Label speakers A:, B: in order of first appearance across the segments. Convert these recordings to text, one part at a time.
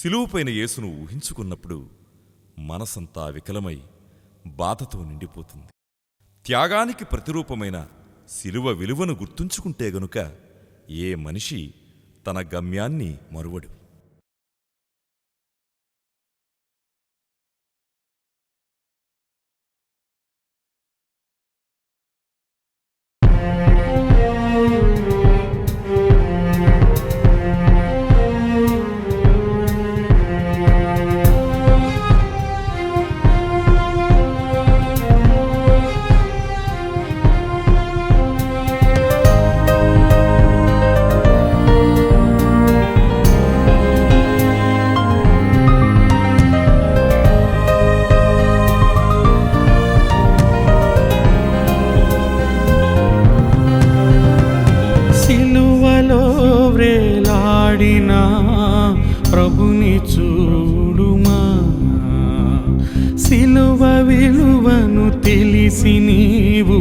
A: సిలువుపైన యేసును ఊహించుకున్నప్పుడు మనసంతా వికలమై బాధతో నిండిపోతుంది. త్యాగానికి ప్రతిరూపమైన సిలువ విలువను గుర్తుంచుకుంటే గనుక ఏ మనిషి తన గమ్యాన్ని మరువడు.
B: పడినా ప్రభుని చూడుమా? సిలువ విలువను తెలిసి నీవు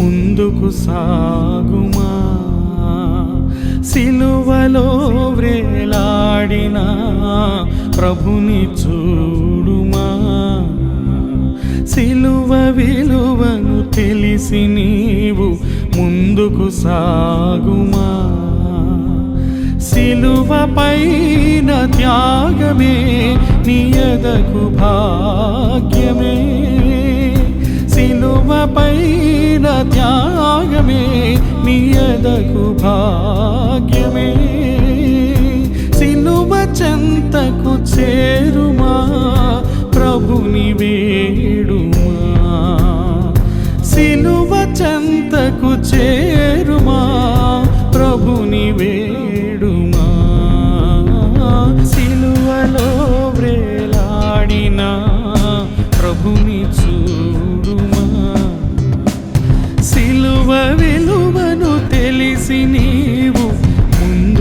B: ముందుకు సాగుమా? సిలువలో వ్రేలాడినా ప్రభుని చూడుమా? సిలువ విలువను తెలిసి నీవు ముందుకు సాగుమా? సిలువపైన త్యాగమే నియదకు భాగ్యమే. సిలువపైన త్యాగమే నియదకు భాగ్యమే. సిలువ చెంతకు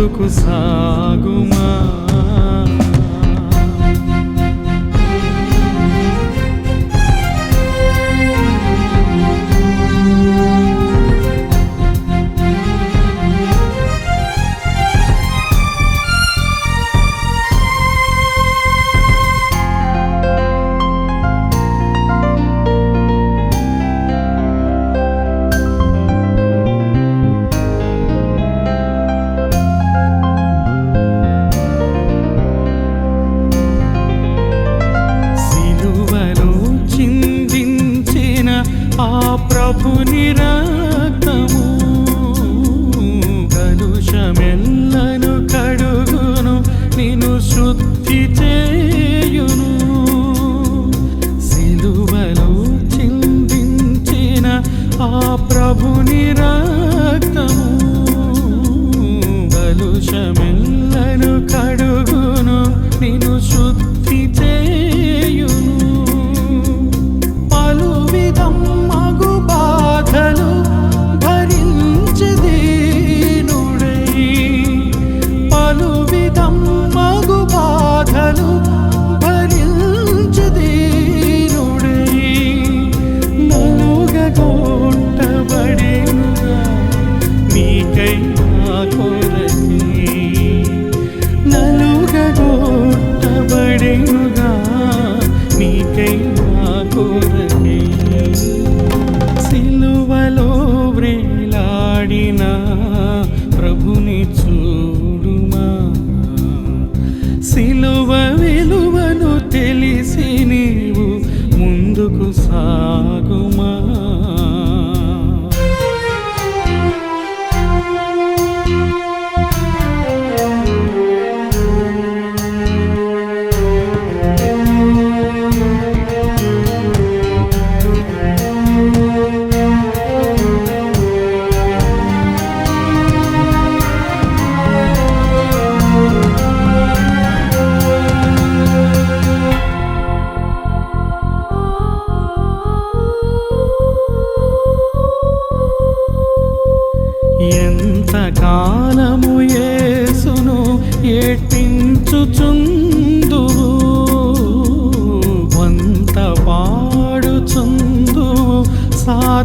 B: ముందుకు సాగుమా? ప్రభుని రక్తము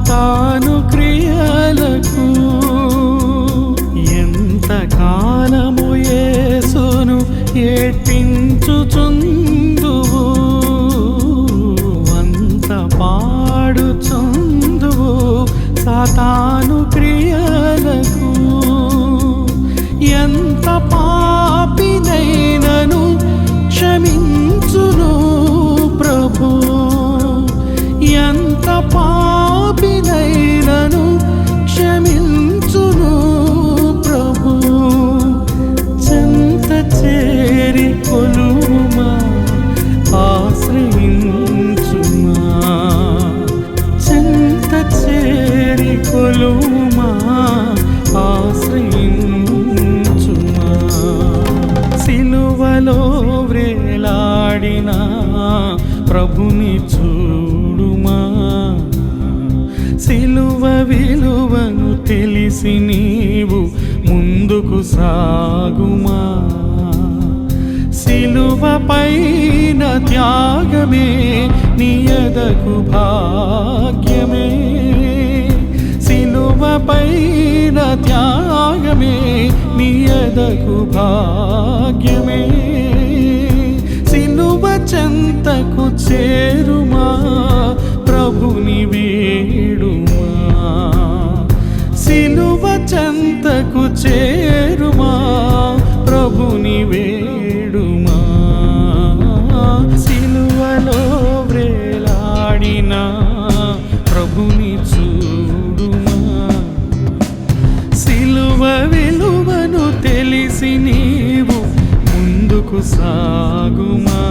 B: తాను క్రియలకు ఎంత కాలము ఏసును ఏ ప్రభుని చూడుమా? సిలువ విలువను తెలిసి నీవు ముందుకు సాగుమా? సిలువ పైన త్యాగమే నియదకు భాగ్యమే. సిలువ పైన త్యాగమే నియదకు భాగ్యమే. సిలువ చెంతకు చేరుమా? ప్రభుని వేడుమా? సిలువ చెంతకు చేరుమా? ప్రభుని వేడుమా? శిలువలో వ్రేలాడిన ప్రభుని చూడుమా? శిలువ విలువను తెలిసి నీవు ముందుకు సాగుమా?